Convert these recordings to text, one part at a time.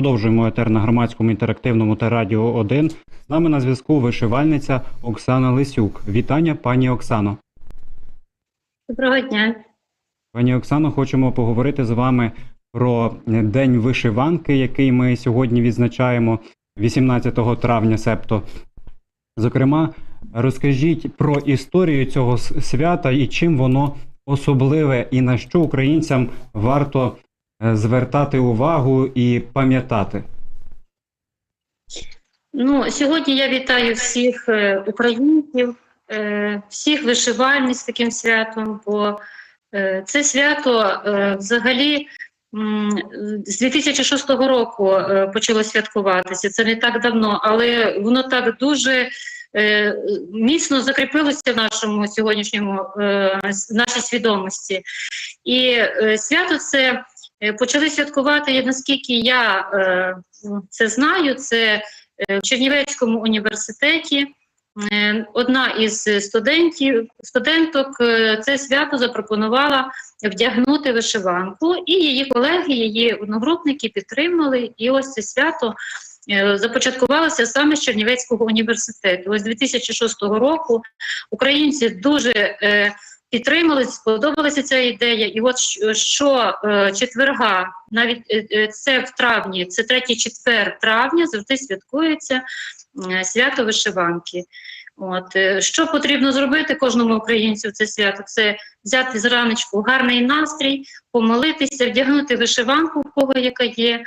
Продовжуємо етер на громадському інтерактивному та радіо 1. З нами на зв'язку вишивальниця Оксана Лисюк. Вітання, пані Оксано. Доброго дня. Пані Оксано, хочемо поговорити з вами про День вишиванки, який ми сьогодні відзначаємо 18 травня, себто. Зокрема, розкажіть про історію цього свята і чим воно особливе, і на що українцям варто звертати увагу і пам'ятати. Ну, сьогодні я вітаю всіх е, українців, е, всіх вишивальниць таким святом, бо е, це свято е, взагалі з 2006 року е, почало святкуватися. Це не так давно, але воно так дуже е, міцно закріпилося в нашому сьогоднішньому е, нашій свідомості. І е, свято це е, почали святкувати, наскільки я е, це знаю, це е, в Чернівецькому університеті. Е, Одна із студентів, студенток е, це свято запропонувала вдягнути вишиванку, і її колеги, її одногрупники підтримали. І ось це свято е, започаткувалося саме з Чернівецького університету. Ось з 2006 року українці дуже е, підтримали, сподобалася ця ідея. І от що- е, четверга, навіть е, е, це в травні, це третій четвер травня, завжди святкується свято вишиванки. От що потрібно зробити кожному українцю в це свято? Це взяти зранечку гарний настрій, помолитися, вдягнути вишиванку, в кого яка є.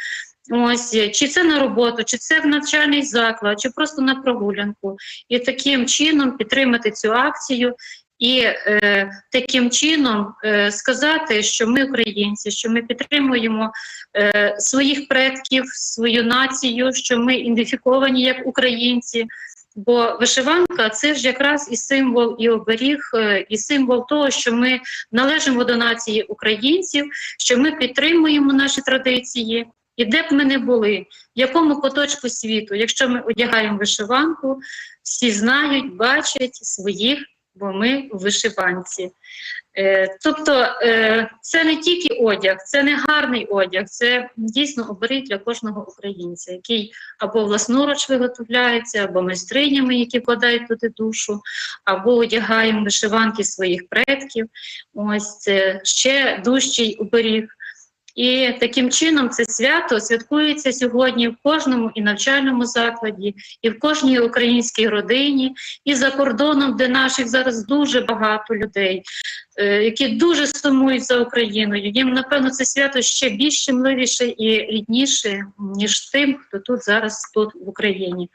Ось чи це на роботу, чи це в навчальний заклад, чи просто на прогулянку, і таким чином підтримати цю акцію і е, таким чином е, сказати, що ми українці, що ми підтримуємо е, своїх предків, свою націю, що ми ідентифіковані як українці. Бо вишиванка це ж якраз і символ, і оберіг, е, і символ того, що ми належимо до нації українців, що ми підтримуємо наші традиції. І де б ми не були, в якому куточку світу, якщо ми одягаємо вишиванку, всі знають, бачать своїх, бо ми вишиванці. Е, тобто е, це не тільки одяг, це не гарний одяг, це дійсно оберіг для кожного українця, який або власноруч виготовляється, або майстринями, які вкладають туди душу, або одягаємо вишиванки своїх предків. Ось це ще дужчий оберіг. І таким чином це свято святкується сьогодні в кожному і навчальному закладі, і в кожній українській родині, і за кордоном, де наших зараз дуже багато людей, е, які дуже сумують за Україною. Їм, напевно, це свято ще більш щемливіше і рідніше, ніж тим, хто тут зараз тут в Україні.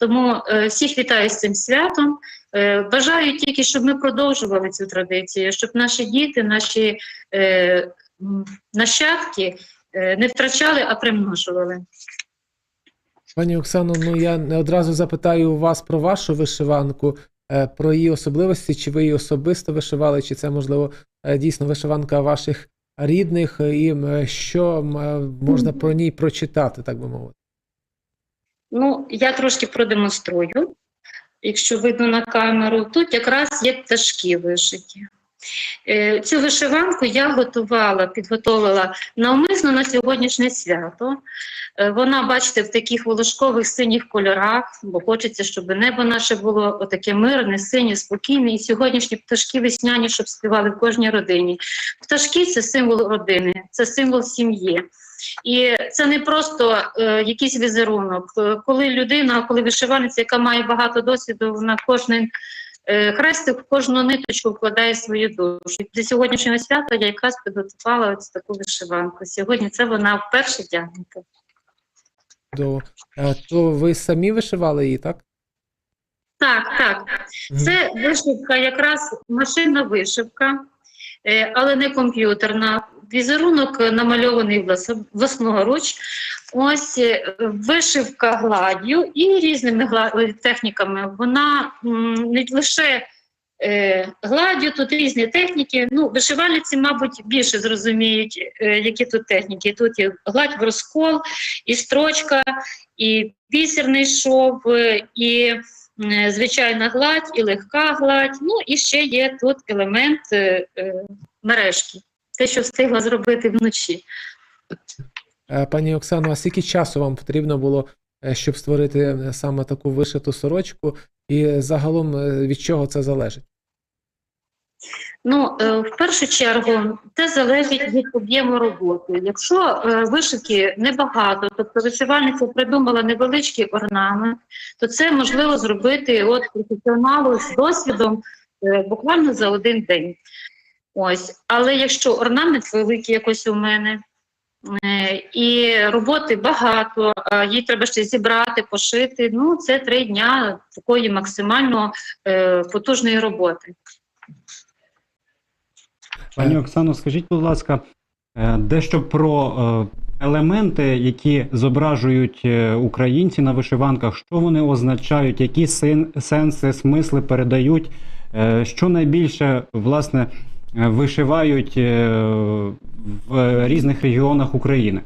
Тому е, всіх вітаю з цим святом. Е, бажаю тільки, щоб ми продовжували цю традицію, щоб наші діти, наші нащадки е, не втрачали, а примножували. Пані Оксано, ну я не одразу запитаю у вас про вашу вишиванку, е, про її особливості, чи ви її особисто вишивали, чи це, можливо, е, дійсно вишиванка ваших рідних, і що можна про ній прочитати, так би мовити. Ну, я трошки продемонструю, якщо видно на камеру. Тут якраз є пташки вишиті. Е, Цю вишиванку я готувала, підготовила навмисно на сьогоднішнє свято. Е, Вона, бачите, в таких волошкових синіх кольорах, бо хочеться, щоб небо наше було отаке мирне, синє, спокійне. І сьогоднішні пташки весняні, щоб співали в кожній родині. Пташки це символ родини, це символ сім'ї. І це не просто е, якийсь візерунок. Коли людина, коли вишивальниця, яка має багато досвіду, вона кожен хрестик, в кожну ниточку вкладає свою душу. І Для сьогоднішнього свята я якраз підготувала ось таку вишиванку. Сьогодні це вона вперше тягнута. До, е, то ви самі вишивали її, так? Так, так. Це вишивка, якраз машинна вишивка, е, але не комп'ютерна. Візерунок е, намальований влас- власноруч. Ось е, вишивка гладдю і різними техніками. Вона не лише е, гладдю, тут різні техніки. Ну, вишивальниці, мабуть, більше зрозуміють, е, які тут техніки. Тут і гладь в розкол, і строчка, і бісерний шов, е, і е, звичайна гладь, і легка гладь. Ну і ще є тут елемент е, е, мережки, те, що встигла зробити вночі. Е, Пані Оксано, а скільки часу вам потрібно було, е, щоб створити е, саме таку вишиту сорочку, і загалом від чого це залежить? Ну, в першу чергу, це залежить від об'єму роботи. Якщо вишивки небагато, тобто вишивальниця придумала невеличкий орнамент, то це можливо зробити от професіоналу з досвідом буквально за один день. Ось, але якщо орнамент великий, якось у мене, е, і роботи багато, їй треба ще зібрати, пошити. Ну, це три дня такої максимально е, потужної роботи. Пані Оксано, скажіть, будь ласка, е, дещо про елементи, які зображують українці на вишиванках, що вони означають, які сенси, смисли передають, що найбільше власне вишивають е, в різних регіонах України?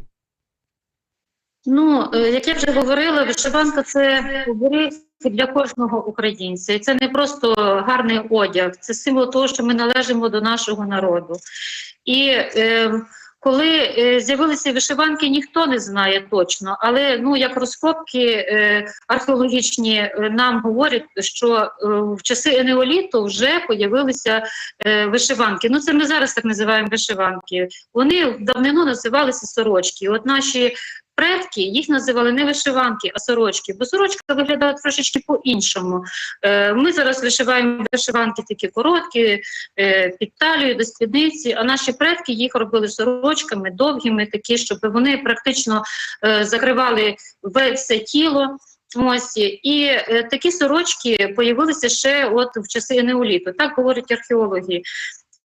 Ну, е, як я вже говорила, вишиванка це оберіг для кожного українця. І це не просто гарний одяг, це символ того, що ми належимо до нашого народу. І е, коли е, з'явилися вишиванки, ніхто не знає точно, але ну як розкопки е, археологічні е, нам говорять, що в часи енеоліту вже появилися вишиванки. Ну це ми зараз так називаємо вишиванки. Вони давнину називалися сорочки. От наші предки їх називали не вишиванки, а сорочки, бо сорочка виглядала трошечки по-іншому. Е, ми зараз вишиваємо вишиванки такі короткі, е, під талію, до спідниці, а наші предки їх робили сорочками довгими, такі, щоб вони практично е, закривали все тіло. Ось і е, такі сорочки появилися ще от в часи неоліту, так говорять археологи.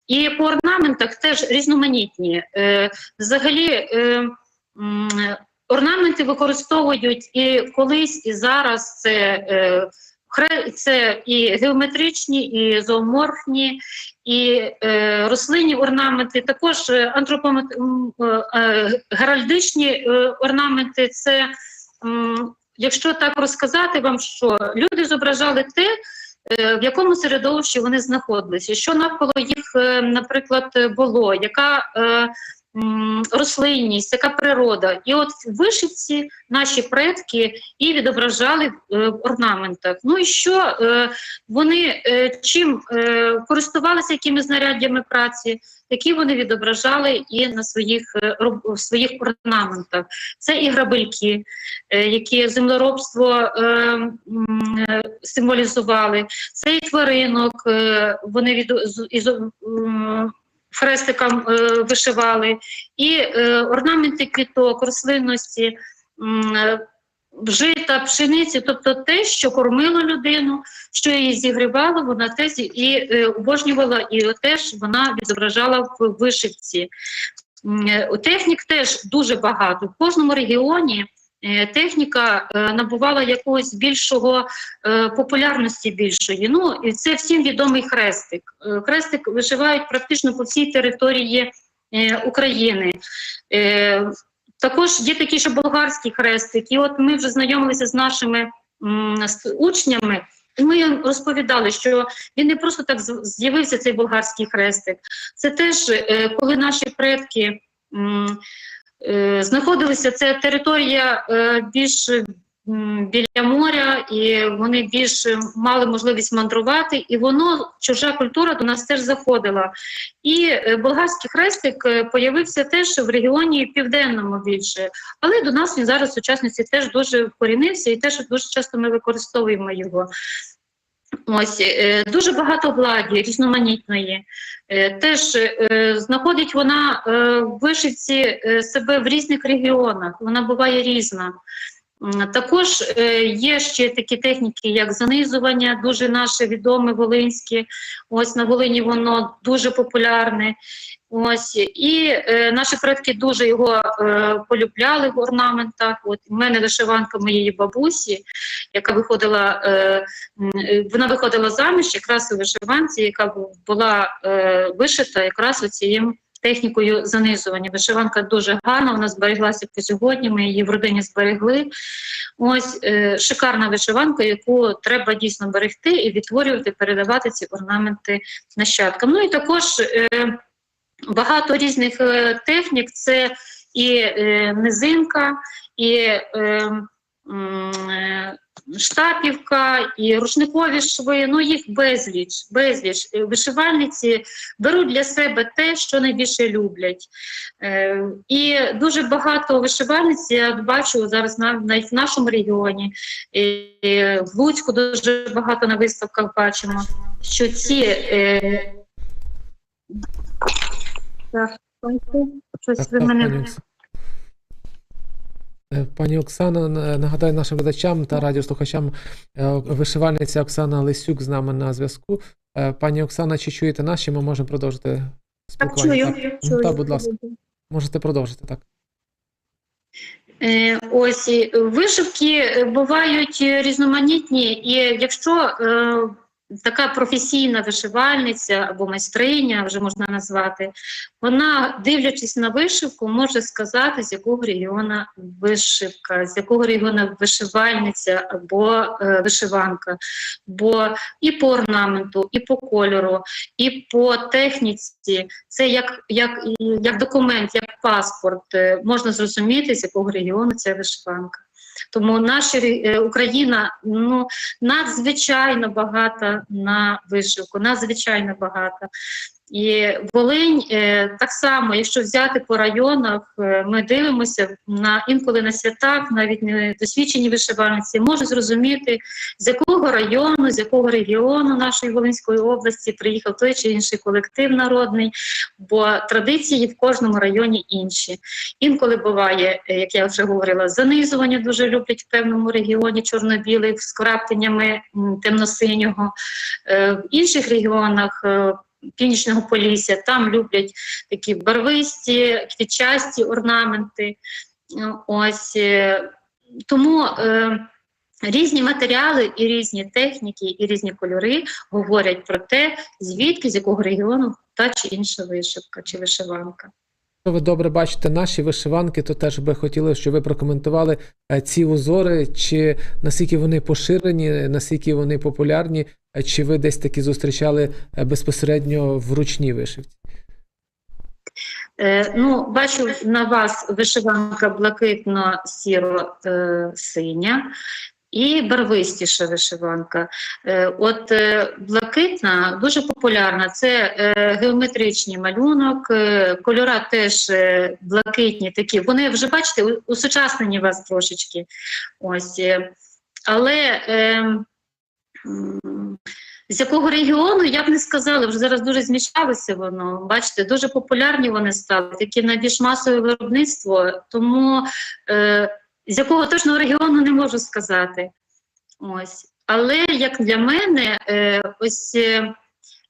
І по орнаментах теж різноманітні. Е, взагалі, е, орнаменти використовують і колись, і зараз це. Е, це і геометричні, і зооморфні, і е, рослинні орнаменти, також е, антропомет... е, е, геральдичні орнаменти. Це, якщо так розказати вам, що люди зображали те, в якому середовищі вони знаходилися, що навколо їх, наприклад, було, яка рослинність, яка природа. І от вишивці наші предки і відображали е, в орнаментах. Ну і що е, вони е, чим е, користувалися якими знаряддями праці, які вони відображали і на своїх е, в своїх орнаментах. Це і грабельки, е, які землеробство е, е, символізували, це і тваринок, е, вони від хрестиком е, вишивали, і е, орнаменти квіток, рослинності. е, Жита, пшениці, тобто те, що кормило людину, що її зігрівало, вона те і обожнювала, і теж вона відображала в вишивці. Технік теж дуже багато. В кожному регіоні техніка е, набувала якогось більшого е, популярності більшої. Ну це всім відомий хрестик. Е, Хрестик вишивають практично по всій території е, України. Е, також є такий ще болгарський хрестик. І от ми вже знайомилися з нашими учнями. І ми розповідали, що він не просто так з'явився цей болгарський хрестик. Це теж е, коли наші предки е, знаходилися, це територія е, більш біля моря, і вони більш мали можливість мандрувати, і воно, чужа культура до нас теж заходила. І е, болгарський хрестик е, появився теж в регіоні південному більше, але до нас він зараз сучасності теж дуже вкорінився, і теж дуже часто ми використовуємо його. Ось е, дуже багато гладі, різноманітної. Е, Теж е, знаходить вона в вишивці себе в різних регіонах, вона буває різна. Також є ще такі техніки, як занизування, дуже наше відоме волинське. Ось на Волині воно дуже популярне. Ось і е, наші предки дуже його е, полюбляли в орнаментах. От у мене вишиванка моєї бабусі, яка виходила, е, е, вона виходила заміж якраз у вишиванці, яка була е, вишита якраз оцією технікою занизування. Вишиванка дуже гарна, вона збереглася по сьогодні. Ми її в родині зберегли. Ось е, шикарна вишиванка, яку треба дійсно берегти і відтворювати, передавати ці орнаменти нащадкам. Ну і також е, багато різних е, технік. Це і е, низинка, і е, е, штапівка, і рушникові шви. Ну їх безліч, безліч. Е, Вишивальниці беруть для себе те, що найбільше люблять. Е, і дуже багато вишивальниць я бачу зараз навіть в нашому регіоні. І в Луцьку дуже багато на виставках бачимо, що ці е, так, щось Так, ви так, мене пані Оксано. Е, Пані Оксано, нагадаю нашим глядачам та радіослухачам, е, вишивальниця Оксана Лисюк з нами на зв'язку. Е, Пані Оксана, чи чуєте нас, чи ми можемо продовжити так спілкування? чую. Ну, чую. та, будь ласка. Можете продовжити, так. Ось і вишивки бувають різноманітні, і якщо така професійна вишивальниця або майстриня, вже можна назвати, вона, дивлячись на вишивку, може сказати, з якого регіону вишивка, з якого регіону вишивальниця або е, вишиванка. Бо і по орнаменту, і по кольору, і по техніці це як, як, як документ, як паспорт, е, можна зрозуміти, з якого регіону ця вишиванка. Тому наша е, Україна ну, надзвичайно багата на вишивку, надзвичайно багата. І Волинь е, так само, якщо взяти по районах, е, ми дивимося на інколи на святах, навіть не досвідчені вишивальниці, можуть зрозуміти, з якого району, з якого регіону нашої Волинської області приїхав той чи інший колектив народний, бо традиції в кожному районі інші. Інколи буває, е, як я вже говорила, занизування дуже люблять в певному регіоні чорно-білий з краптеннями темно-синього. В інших регіонах. Північного Полісся, там люблять такі барвисті, квітчасті орнаменти. Ось е, тому е, різні матеріали і різні техніки, і різні кольори говорять про те, звідки з якого регіону та чи інша вишивка чи вишиванка. Якщо ви добре бачите наші вишиванки, то теж би хотіли, щоб ви прокоментували е, ці узори, чи наскільки вони поширені, наскільки вони популярні, е, чи ви десь таки зустрічали е, безпосередньо в ручній вишивці? Ну, бачу на вас вишиванка блакитно-сіро-синя і барвистіша вишиванка. Е, от е, блакитна дуже популярна. Це е, геометричний малюнок, кольора теж блакитні такі. Вони вже бачите, усучаснені вас трошечки. Ось. але е, з якого регіону я б не сказала, вже зараз дуже змішалося воно. Бачите, дуже популярні вони стали, такі найбільш масове виробництво, тому е, з якого точного регіону не можу сказати. Ось. Але як для мене, е, ось е,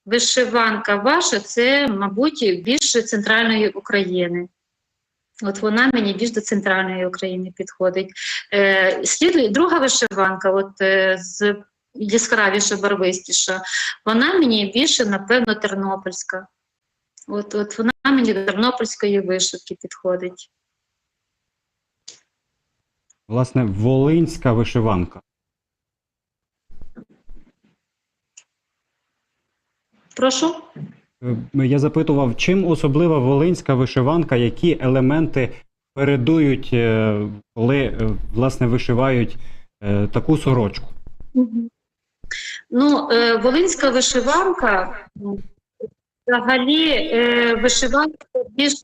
вишиванка ваша це, мабуть, більше центральної України. От вона мені більш до центральної України підходить. Е, слідує друга вишиванка, от з яскравіша, барвистіша, вона мені більше, напевно, тернопільська. От, от вона мені до тернопільської вишивки підходить. Власне, волинська вишиванка. Прошу. Е, Я запитував, чим особлива волинська вишиванка, які елементи передують, е, коли е, власне вишивають таку сорочку. Ну, волинська вишиванка взагалі вишиванка більш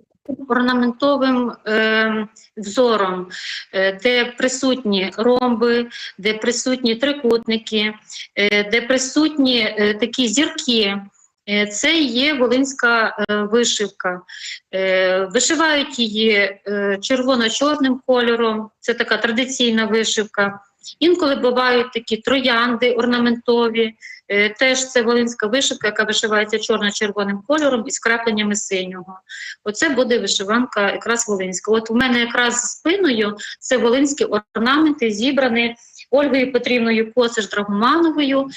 орнаментовим е, взором, е, де присутні ромби, де присутні трикутники, е, де присутні е, такі зірки. Е, Це є волинська е, вишивка. Е, Вишивають її червоно-чорним кольором, це така традиційна вишивка. Інколи бувають такі троянди орнаментові, теж це волинська вишивка, яка вишивається чорно-червоним кольором із крапленнями синього. Оце буде вишиванка якраз волинська. От у мене якраз спиною це волинські орнаменти зібрані Ольгою Петрівною Косиш Драгомановою.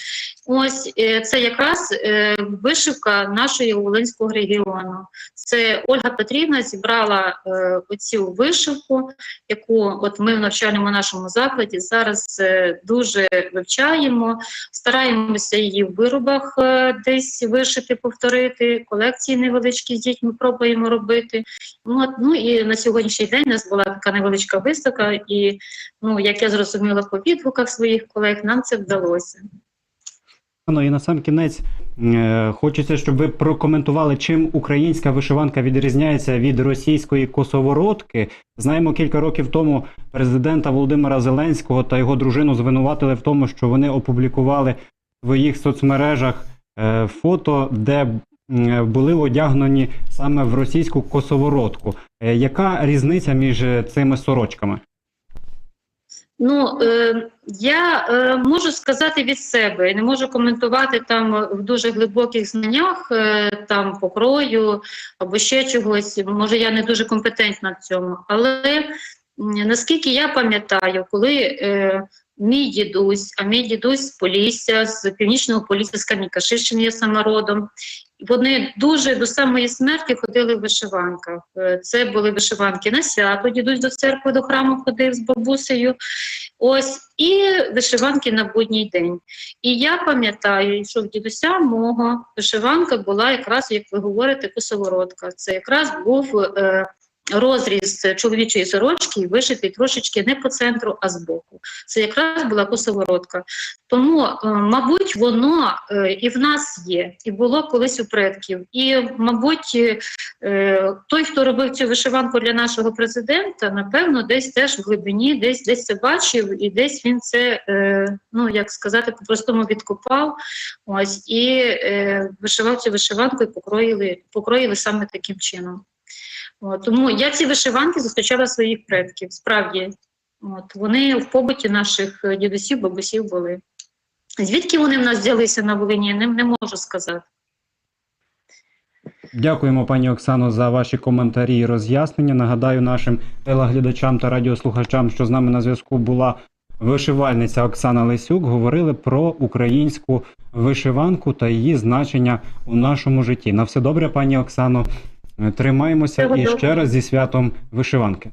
Ось е, це якраз е, вишивка нашої Волинського регіону. Це Ольга Петрівна зібрала е, оцю вишивку, яку от ми в навчальному нашому закладі зараз дуже вивчаємо, стараємося її в виробах десь вишити, повторити, колекції невеличкі з дітьми пробуємо робити. Ну, ну і на сьогоднішній день у нас була така невеличка виставка, і ну, як я зрозуміла по відгуках своїх колег, нам це вдалося. Ну і на сам кінець е, хочеться, щоб ви прокоментували, чим українська вишиванка відрізняється від російської косоворотки. Знаємо, кілька років тому президента Володимира Зеленського та його дружину звинуватили в тому, що вони опублікували в своїх соцмережах е, фото, де були одягнені саме в російську косоворотку. Е, Яка різниця між е, цими сорочками? Ну, е, я е, можу сказати від себе, не можу коментувати там в дуже глибоких знаннях, е, там покрою або ще чогось. Може, я не дуже компетентна в цьому. Але наскільки я пам'ятаю, коли е, мій дідусь, а мій дідусь з Полісся, з північного Полісся, з Кам'янка-Ширщини є самородом, вони дуже до самої смерті ходили в вишиванках. Е, Це були вишиванки на свято. Дідусь до церкви, до храму ходив з бабусею. Ось і вишиванки на будній день. І я пам'ятаю, що в дідуся мого вишиванка була якраз, як ви говорите, косоворотка. Це якраз був е, розріз чоловічої сорочки вишитий трошечки не по центру, а збоку. Це якраз була косоворотка. Тому, е, мабуть, воно е, і в нас є, і було колись у предків. І, мабуть, е, той, хто робив цю вишиванку для нашого президента, напевно, десь теж в глибині, десь десь це бачив, і десь він це, ну як сказати, по-простому відкопав. Ось і вишивав цю вишиванку і покроїли, покроїли саме таким чином. От, тому я ці вишиванки зустрічала своїх предків. Справді, от вони в побуті наших е, дідусів, бабусів були. Звідки вони в нас взялися на Волині, не, не можу сказати. Дякуємо, пані Оксано, за ваші коментарі і роз'яснення. Нагадаю нашим телеглядачам та радіослухачам, що з нами на зв'язку була вишивальниця Оксана Лисюк. Говорили про українську вишиванку та її значення у нашому житті. На все добре, пані Оксано. Тримаємося Всього і ще раз зі святом вишиванки.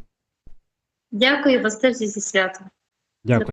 Дякую вас теж зі святом. Дякую.